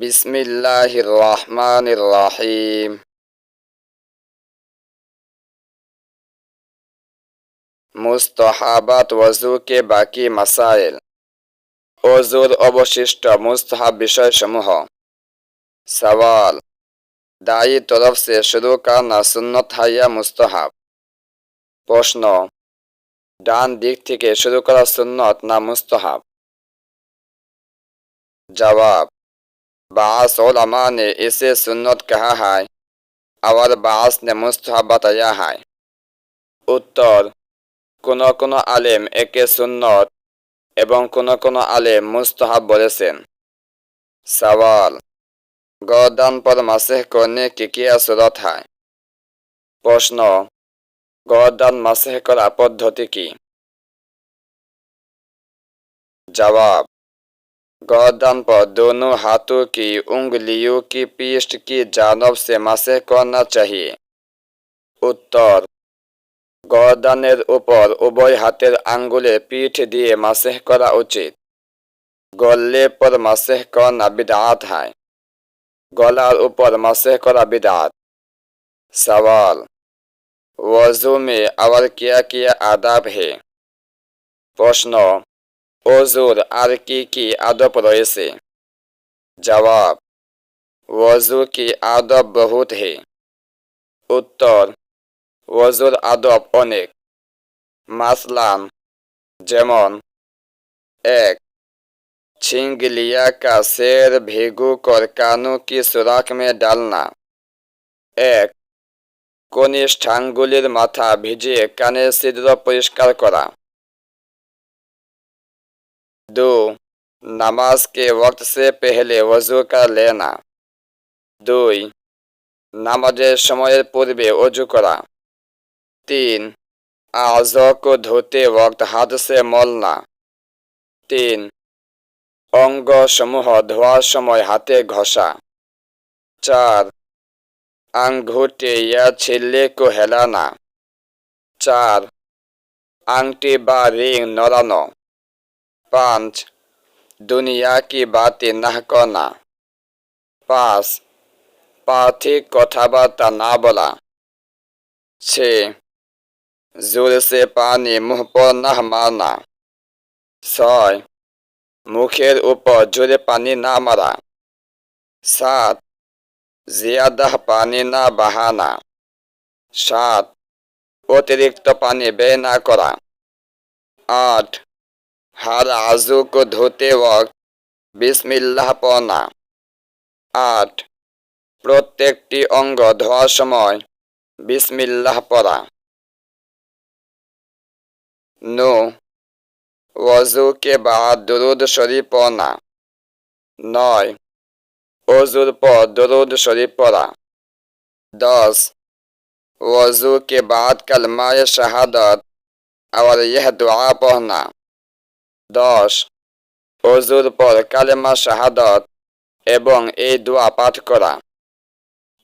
বিসমিল্লাহির রহমানির রাহিম মুস্তহাবাত ওয়াজুকে বাকি মাসাইল। ওজুর অবশিষ্ট মুস্তহাব বিষয়সমূহ। সওয়াল। দায়ী তরফ সে শুরু না সুন্নত হাইয়া মুস্তহাব। প্রশ্ন। ডান দিক থেকে শুরু করা সুন্নত না মুস্তাহাব? জবাব। बास उलमा ने इसे सुन्नत कहा है और बास ने मुस्तहब बताया है উত্তর কোন কোন আলেম একে সুন্নত এবং কোন কোন আলেম মুস্তাহাব বলেছেন সওয়াল গদান पर मसह करने की क्या सूरत है প্রশ্ন গদান মাসেহ করা পদ্ধতি কি জবাব गर्दन पर दोनों हाथों की उंगलियों की पीठ की जानब से मसे करना चाहिए উত্তর গর্দানের উপর উভয় হাতের আঙ্গুলে পিঠ দিয়ে মাসেহ করা উচিত গল্লে পর মাসেহ করনা বিদাত হয় গলার উপর মাসেহ করা বিদাত सवाल वजू में और क्या क्या आदाब है প্রশ্ন ওজুর আর কি কি আদব রয়েছে জবাব ওজু কি আদব বহুত হে উত্তর ওজুর আদব অনেক মাসলান যেমন এক छिंग लिया का शेर भेगू कर कानों की सुराख में डालना এক কনিষ্ঠাঙ্গুলির মাথা ভিজিয়ে কানের ছিদ্র পরিষ্কার করা दो नमाज के वक्त से पहले वजू कर लेना দুই নামাজের সময়ের পূর্বে অজু করা তিন আজো को धोते वक्त हाथ से मलना তিন অঙ্গ সমূহ ধোয়ার সময় হাতে ঘষা চার আঙ্গুঠে ইয়া ছেলে को হেলানা চার আংটি বা রিং নড়ানো পাঁচ, দুনিয়া কি বাতে না কনা পাঁচ পার্থিব কথাবার্তা না বলা। ছে জোর সে পানি, মুহ পর না মারনা ছয়, মুখের উপর জোরে পানি না মারা। সাত জিয়াদাহ পানি না বাহানা। সাত, অতিরিক্ত পানি ব্যয় না করা। আট हर आजू को धोते वक्त বিসমিল্লাহ পড়া আট প্রত্যেকটি অঙ্গ ধোয়ার সময় বিসমিল্লাহ পড়া नो वजू के बाद दुरूद शरीफ पढ़ना নয় অজুর পর দরুদ শরীফ পড়া दस वजू के बाद कलमा शहादत और यह दुआ पढ़ना দশ অজুর পর কালেমা শাহাদত এবং এই দোয়া পাঠ করা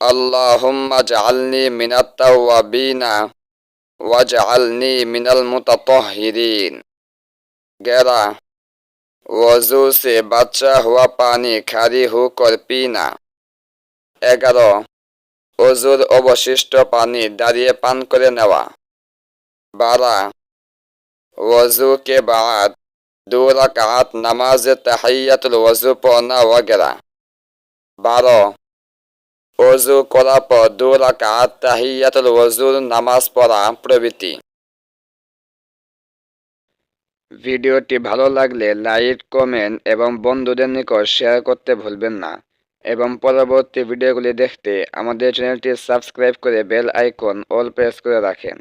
আল্লাহুম্মা জাআলনি মিনাত তাওয়াবিনা ওয়াজআলনি মিনাল মুতাতাহহিরিন গ্যারা वजू से बचा हुआ पानी खारी होकर पीना এগারো অজুর অবশিষ্ট পানি দাঁড়িয়ে পান করে নেওয়া বারা वजू के দু রাকাত নামাজ তাহাইয়াতুল ওজু পড়না ওয়াগেরা। বারো ওজু করার পর দু রাকাত তাহিয়াতুল ওজুর নামাজ পড়া প্রভৃতি। ভিডিওটি ভালো লাগলে লাইক, কমেন্ট এবং বন্ধুদের নিকট শেয়ার করতে ভুলবেন না এবং পরবর্তী ভিডিওগুলি দেখতে আমাদের চ্যানেলটি সাবস্ক্রাইব করে বেল আইকন অল প্রেস করে রাখেন।